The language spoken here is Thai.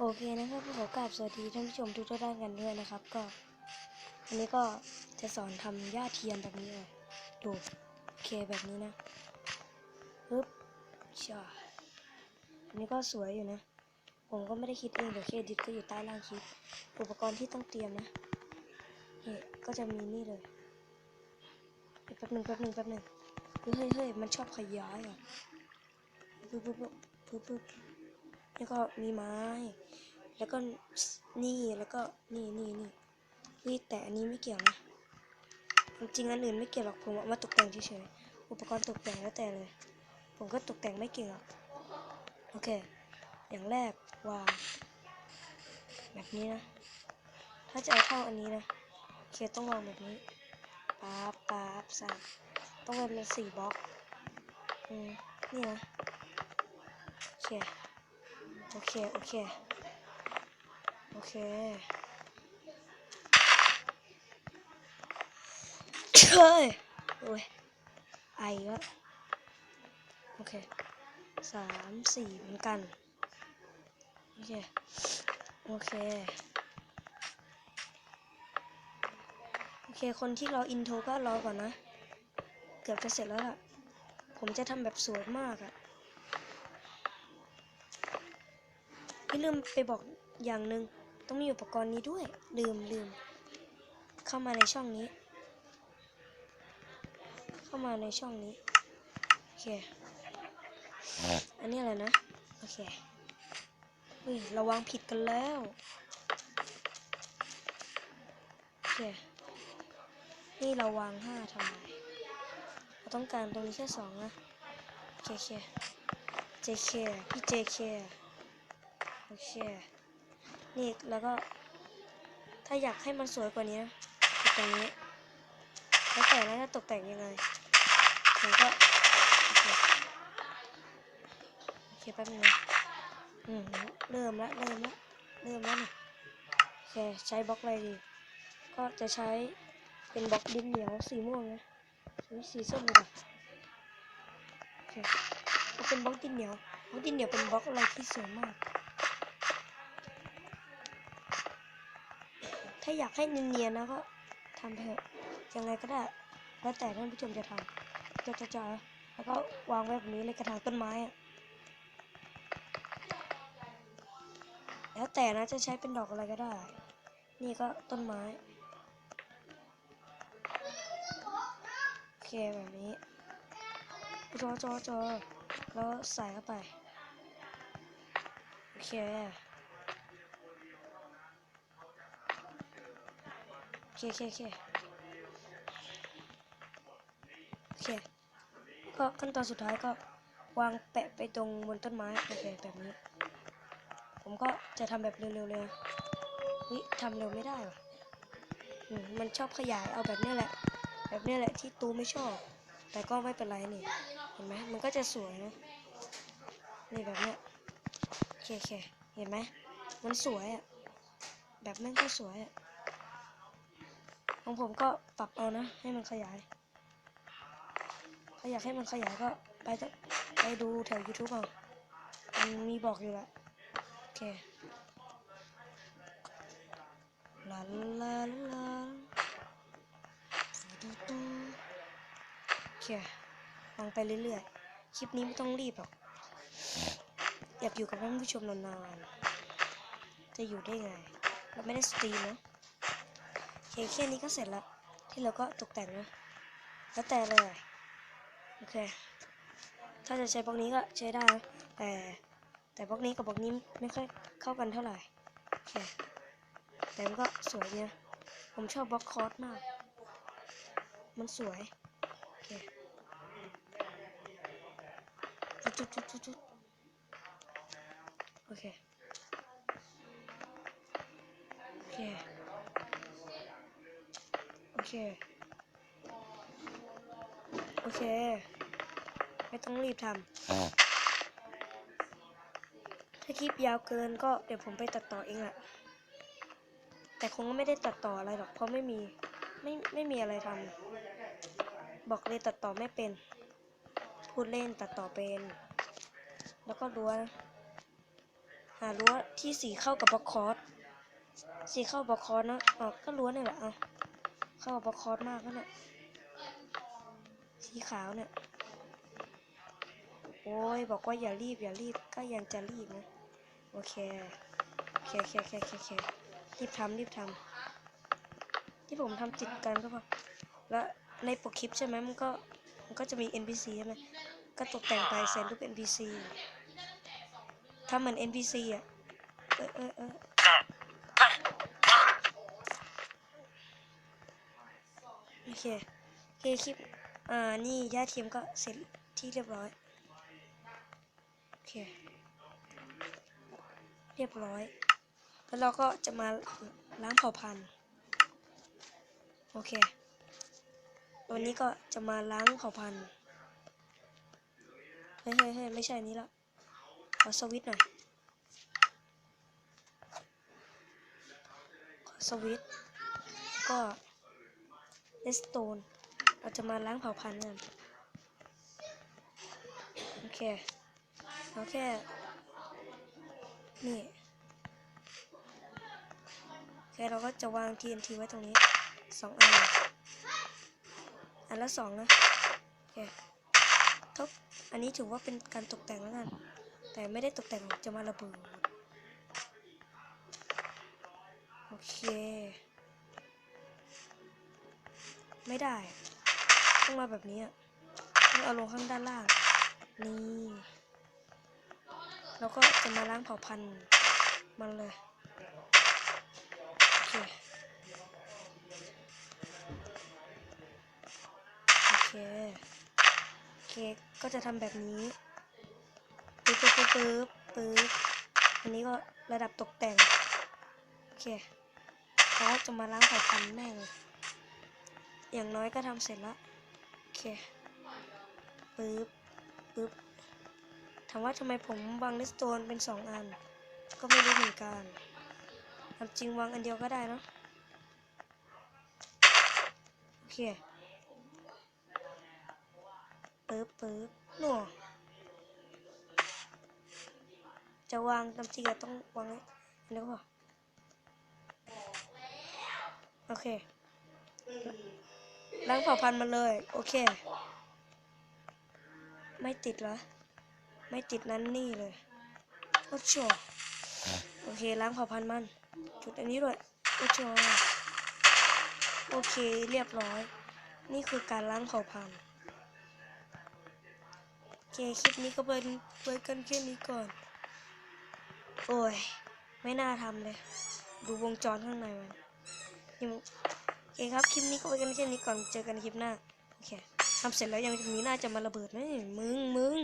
โอเคนะครับขอกราบสวัสดีท่านผู้ชมทุกท่านกันด้วยนะครับ ก็อันนี้ก็จะสอนทำหญ้าเทียมแบบนี้เลยดูโอเคแบบนี้นะปึ๊บช่าอันนี้ก็สวยอยู่นะ ผมก็ไม่ได้คิดเองเดี๋ยวเครดิตก็อยู่ใต้ล่างคลิปอุปกรณ์ที่ต้องเตรียมนะนี่ก็จะมีนี่เลยแป๊บหนึ่งแป๊บหนึ่งแป๊บหนึ่งเฮ้ยเฮ้ยเฮ้ยมันชอบขยายอะปึ๊บปึ๊บปึ๊บปึ๊บ แล้วก็มีไม้ แล้วก็นี่แล้วก็นี่นี่นี่นี่แต่อันนี้ไม่เกี่ยวนะจริงอันอื่นไม่เกี่ยวหรอกผมเอามาตกแต่งเฉยๆอุปกรณ์ตกแต่งแล้วแต่เลย ผมก็ตกแต่งไม่เก่งหรอกโอเค อย่างแรกวางแบบนี้นะ ถ้าจะเอาเข้าอันนี้นะโอเคต้องวางแบบนี้ปั๊บปั๊บสามต้องเป็นสี่บล็อกอืมนี่นะโอเค อเค โอเค โอเคเฮ้ยโอ้ยไอแล้วโอเคสามสี่เหมือนกัน โอเค โอเค โอเค คนที่รออินโทรก็รอก่อนนะ เกือบจะเสร็จแล้วล่ะ ผมจะทำแบบสวยมากอะ ลืมไปบอกอย่างหนึ่งต้องมีอุปกรณ์นี้ด้วย ลืมลืม เข้ามาในช่องนี้ เข้ามาในช่องนี้ โอเค อันนี้อะไรนะ โอเคอุ้ยระวังผิดกันแล้ว โอเค นี่เราวางห้าทำไมเราต้องการตรงนี้แค่สองนะ โอเคโอเค JK พี่ JK โอเค นี่แล้วก็ ถ้าอยากให้มันสวยกว่านี้ตรงนี้ แล้วแต่นะจะตกแต่งยังไงผมก็โอเคโอเคแป๊บนึงอืมเริ่มละเริ่มละเริ่มแล้วนี่โอเคใช้บล็อกอะไรดี ก็จะใช้เป็นบล็อกดินเหนียวสีม่วงนะสีส้มเลยค่ะโอเคก็เป็นบล็อกดินเหนียวบล็อกดินเหนียวเป็นบล็อกอะไรที่สวยมาก ถ้าอยากให้เนียนๆนะก็ทำเถอะยังไงก็ได้ แล้วแต่ท่านผู้ชมจะทำจะจะจะแล้วก็วางไว้แบบนี้เลยกระถางต้นไม้อะแล้วแต่นะจะใช้เป็นดอกอะไรก็ได้ นี่ก็ต้นไม้โอเคแบบนี้จอจอจอแล้วใส่เข้าไป โอเค เคโอเคโอเคโอเค ก็ขั้นตอนสุดท้ายก็วางแปะไปตรงบนต้นไม้โอเคแบบนี้ ผมก็จะทำแบบเร็วๆเลยวิทำเร็วไม่ได้ว่ะอืมมันชอบขยายเอาแบบนี้แหละ แบบนี้แหละที่ตูไม่ชอบ แต่ก็ไม่เป็นไรนี่ เห็นไหมมันก็จะสวยนะนี่แบบเนี้ยโอเคโอเคเห็นไหมมันสวยอะแบบแม่งก็สวยอะ ของผมก็ปรับเอานะ ให้มันขยายถ้าอยากให้มันขยายก็ไปจะไปดูแถว YouTube เอามันมีบอกอยู่ละโอเคลาลาลาลาตูตูโอเคฟังไปเรื่อยๆ คลิปนี้ไม่ต้องรีบหรอก อยากอยู่กับท่านผู้ชมนานๆ จะอยู่ได้ไง เราไม่ได้สตรีมนะ คแค่นี้ก็เสร็จแล้ว ที่เราก็ตกแต่งนะแล้วแต่เลยโอเค ถ้าจะใช้บล็อกนี้ก็ใช้ได้นะแต่แต่บล็อกนี้กับบล็อกนี้ไม่ค่อยเข้ากันเท่าไหร่โอเคแต่มันก็สวยดีนะผมชอบบล็อกคอร์สมาก มันสวยโอเคจุดจุดจุดจุดโอเคโอเค เค โอเค ไม่ต้องรีบทำถ้าคลิปยาวเกินก็เดี๋ยวผมไปตัดต่อเองแหละแต่คงไม่ได้ตัดต่ออะไรหรอก เพราะไม่มีไม่ไม่มีอะไรทำบอกเลยตัดต่อไม่เป็น พูดเล่นตัดต่อเป็น แล้วก็รั้วนะหารั้วที่สีเข้ากับบล็อกคอร์สสีเข้าบล็อกคอร์สนะอ๋อก็รั้วนี่แหละเอา เข้ากับบอคอร์สมากแล้วเนี่ย สีขาวเนี่ย โอ้ย บอกว่าอย่ารีบอย่ารีบ ก็ยังจะรีบนะโอเคโอเค โอเคโอเคโอเคโอเครีบทำรีบทำที่ผมทำติดกันก็พอแล้วในปกคลิปใช่ไหมมันก็มันก็จะมี NPC ใช่ไหมก็ตกแต่งไปใส่รูป NPC ทำเหมือน NPC อะ เออเออเออ โอเคโอเคคลิปอ่านี่ย่าเทีมก็เสร็จที่เรียบร้อยโอเคเรียบร้อย แล้วเราก็จะมาล้างเผ่าพันธุ์โอเควันนี้ก็จะมาล้างเผ่าพันธุ์เฮ้ยเฮ้ยเฮ้ยไม่ใช่นี้ละขอสวิตหน่อยขอสวิตก็ เลสโตน เราจะมาล้างเผ่าพันธุ์กันโอเคเอาแค่ นี่โอเคเราก็จะวาง TNT ไว้ตรงนี้สองอัน อันละสองนะโอเคทบอันนี้ถือว่าเป็นการตกแต่งแล้วกัน แต่ไม่ได้ตกแต่งจะมาระเบิดโอเค ไม่ได้ ต้องมาแบบนี้ต้องเอาลงข้างด้านล่าง นี่แล้วก็จะมาล้างเผ่าพันธุ์มันเลย โอเค โอเค เคก็จะทำแบบนี้ปึ๊บปึ๊บปึ๊บปึ๊บอันนี้ก็ระดับตกแต่ง โอเคแล้วจะมาล้างเผ่าพันธุ์แม่งเลย อย่างน้อยก็ทำเสร็จละโอเคปึ๊บปึ๊บถามว่าทำไมผมวางเลสโตนเป็นสองอัน ก็ไม่รู้เหมือนกันทำจริงวางอันเดียวก็ได้เนอะโอเคปึ๊บปึ๊บหน่วจะวางตามจริงอะต้องวางอันนี้ก็พอโอเค ล้างเผ่าพันธุ์มาเลย โอเค ไม่ติดเหรอ ไม่ติดนั้นนี่เลยโอ้โหโอเค ล้างเผ่าพันธุ์มัน จุดอันนี้ด้วยโอ้โหโอเคเรียบร้อย นี่คือการล้างเผ่าพันธุ์โอเคคลิปนี้ก็เป็นไว้กันแค่นี้ก่อน โอ้ย ไม่น่าทำเลย ดูวงจรข้างในมันยัง เคครับ คลิปนี้ก็ไปกันแค่นี้ก่อน เจอกันคลิปหน้า โอเคทำเสร็จแล้วยังมีหน้าจะมาระเบิดไหมมึงมึง